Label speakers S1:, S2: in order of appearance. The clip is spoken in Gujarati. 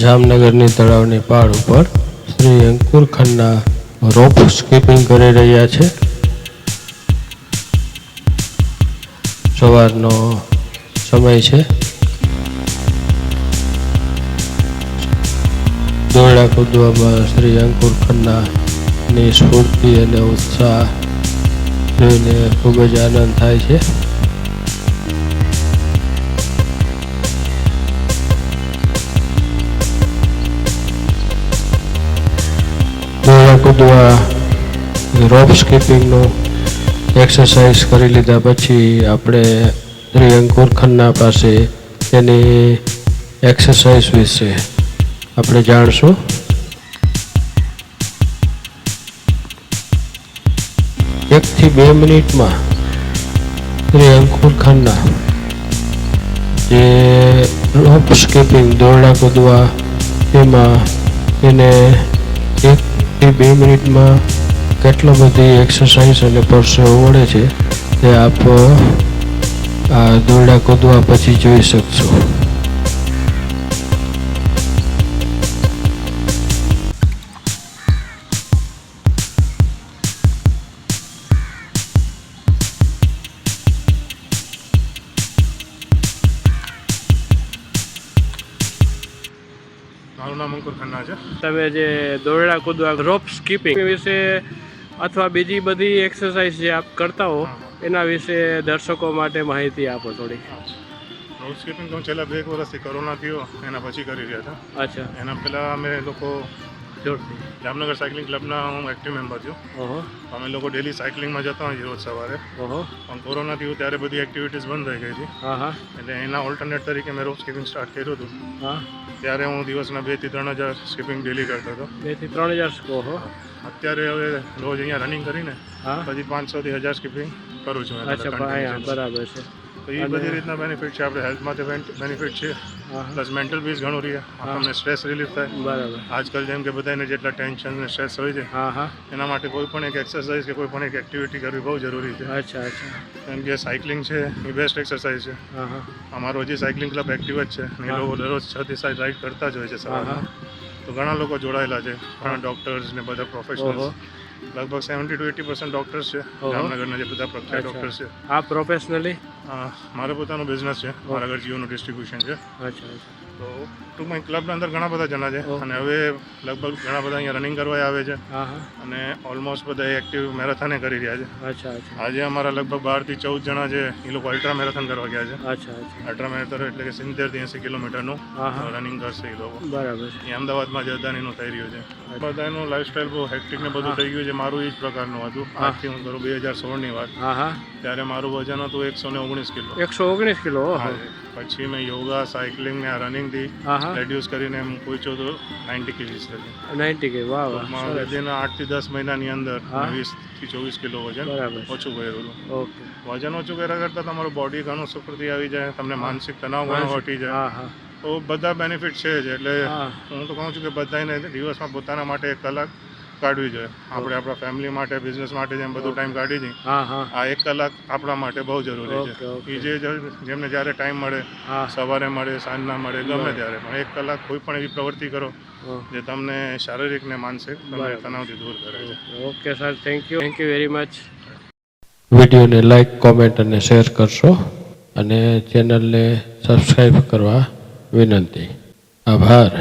S1: જામનગરની તળાવની પાળ ઉપર શ્રી અંકુર ખન્ના રોપ સ્કીપિંગ કરી રહ્યા છે. સવારનો સમય છે. દોરડા કૂદવામાં શ્રી અંકુર ખન્નાની સ્ફૂર્તિ અને ઉત્સાહ જોઈને ખૂબ જ આનંદ થાય છે. દોરડા આ રોપ સ્કીપિંગનું એક્સરસાઇઝ કરી લીધા પછી આપણે અંકુર ખન્ના પાસે એની એક્સરસાઇઝ વિશે આપણે જાણશું. એકથી બે મિનિટમાં અંકુર ખન્ના જે રોપ સ્કીપિંગ દોરડા કૂદવા એમાં એને એકથી બે મિનિટમાં કેટલો બધી એક્સરસાઇઝ અને પરસેવો વળે છે તે આપ, આ દોરડા કૂદવા પછી જોઈ શકશો.
S2: મારું નામ અંકુર ખન્ના છે.
S3: તમે જે દોરડા કૂદવા રોપ સ્કીપિંગ વિશે અથવા બીજી બધી એક્સરસાઇઝ જે આપ કરતા હો એના વિશે દર્શકો માટે માહિતી આપો થોડી.
S2: રોપ સ્કીપિંગ તો છેલ્લા બે વર્ષથી કોરોના થયો એના પછી કરી રહ્યા હતા.
S3: અચ્છા.
S2: એના પહેલાં અમે લોકો જામનગર સાયકલિંગ ક્લબના હું એક્ટિવ મેમ્બર છું.
S3: ઓહો
S2: અમે લોકો ડેલી સાયકલિંગમાં જતા હોઈએ રોજ સવારે.
S3: ઓહો
S2: પણ કોરોના થયું ત્યારે બધી એક્ટિવિટીઝ બંધ થઈ ગઈ હતી. એટલે એના ઓલ્ટરનેટ તરીકે મેં રોજ સ્કીપિંગ સ્ટાર્ટ કર્યું હતું. ત્યારે હું દિવસના બેથી ત્રણ હજાર સ્કીપિંગ ડેલી કરતો હતો.
S3: બેથી ત્રણ હજાર ઓહો
S2: અત્યારે હવે રોજ અહીંયા રનિંગ કરીને પછી પાંચસોથી હજાર સ્કીપિંગ કરું છું.
S3: બરાબર છે.
S2: તો એ બધી રીતના બેનિફિટ છે. આપણે હેલ્થ માટે બેનિફિટ છે. પ્લસ મેન્ટલ પીસ ઘણું રહે. આપણને સ્ટ્રેસ રિલીફ થાય.
S3: બરાબર.
S2: આજકાલ જેમ કે બધાને જેટલા ટેન્શન ને સ્ટ્રેસ હોય છે એના માટે કોઈ પણ એક એક્સરસાઇઝ કે કોઈ પણ એક એક્ટિવિટી કરવી બહુ જરૂરી છે.
S3: અચ્છા અચ્છા.
S2: કેમ કે સાયકલિંગ છે એ બેસ્ટ એક્સરસાઇઝ છે. અમારો હજી સાયકલિંગ ક્લબ એક્ટિવ જ છે. એ લોકો દરરોજ છ થી સાત રાઇડ કરતા જ હોય છે સવારમાં તો ઘણા લોકો જોડાયેલા છે. ઘણા ડૉક્ટર્સ ને બધા
S3: પ્રોફેશનલ
S2: પ્રોફેશનલ્સ લગભગ seventy two eighty percent doctors છે. જામનગરના જે બધા પ્રખ્યાત
S3: ડૉક્ટર
S2: ડૉક્ટર્સ છે.
S3: આ પ્રોફેશનલી
S2: મારો પોતાનો બિઝનેસ છે. મારા ઘર જીઓનું ડિસ્ટ્રીબ્યુશન છે.
S3: અચ્છા.
S2: તો ટૂંકમાં ક્લબના અંદર ઘણા બધા જણા છે. અને હવે લગભગ ઘણા બધા અહીંયા રનિંગ કરવા આવે છે. અને ઓલમોસ્ટ બધા એક્ટિવ મેરેથોને કરી રહ્યા છે.
S3: અચ્છા
S2: આજે અમારા લગભગ બારથી ચૌદ જણા છે એ લોકો અલ્ટ્રા મેરેથોન કરવા ગયા છે.
S3: અચ્છા
S2: અલ્ટ્રા મેરેથોન એટલે કે સિત્તેરથી એંસી કિલોમીટરનું રનિંગ કરશે એ લોકો.
S3: બરાબર
S2: એ અમદાવાદમાં જ અદાનીનું થઈ રહ્યું છે. બધાનું લાઈફસ્ટાઈલ બહુ હેક્ટિક ને બધું થઈ ગયું છે મારું એ જ પ્રકારનું હતું. આજથી હું કરું બે હજાર સોળની વાત. ત્યારે મારું વજન હતું એકસો ને ઓગણીસ કિલો.
S3: એકસો ઓગણીસ કિલો
S2: પછી મેં યોગા સાયકલિંગ ને રનિંગથી
S3: હા
S2: રેડ્યુસ કરીને હું પહોંચ્યો તો નાઇન્ટી કેજીસ લગી
S3: નાઇન્ટી કે વાહ વાહ
S2: વિધિન આઠથી દસ મહિનાની અંદર વીસથી ચોવીસ કિલો વજન ઓછું હતું
S3: ઓકે.
S2: વજન ઓછું કર્યા કરતાં તમારું બોડી ઘણું સુપ્રતિ આવી જાય તમને માનસિક તણાવ ઘણો હટી જાય. તો બધા બેનિફિટ છે જ. એટલે
S3: હું.
S2: તો કહું છું કે બધાને દિવસમાં પોતાના માટે એક કલાક કાઢવી જોઈએ. આપણે આપણા ફેમિલી માટે બિઝનેસ માટે જેમ બધું ટાઈમ કાઢી દઈએ
S3: હા હા.
S2: આ એક કલાક આપણા માટે બહુ જરૂરી છે. એ જે જેમને જ્યારે ટાઈમ મળે
S3: હા.
S2: સવારે મળે સાંજના મળે ગમે ત્યારે. પણ એક કલાક કોઈ પણ એવી પ્રવૃત્તિ કરો જે તમને શારીરિક ને માનસિક તમને તણાવથી દૂર કરે છે.
S3: Okay sir thank you thank you very much
S1: વિડીયોને લાઈક કોમેન્ટ અને શેર કરશો અને ચેનલને સબસ્ક્રાઈબ કરવા વિનંતી. આભાર.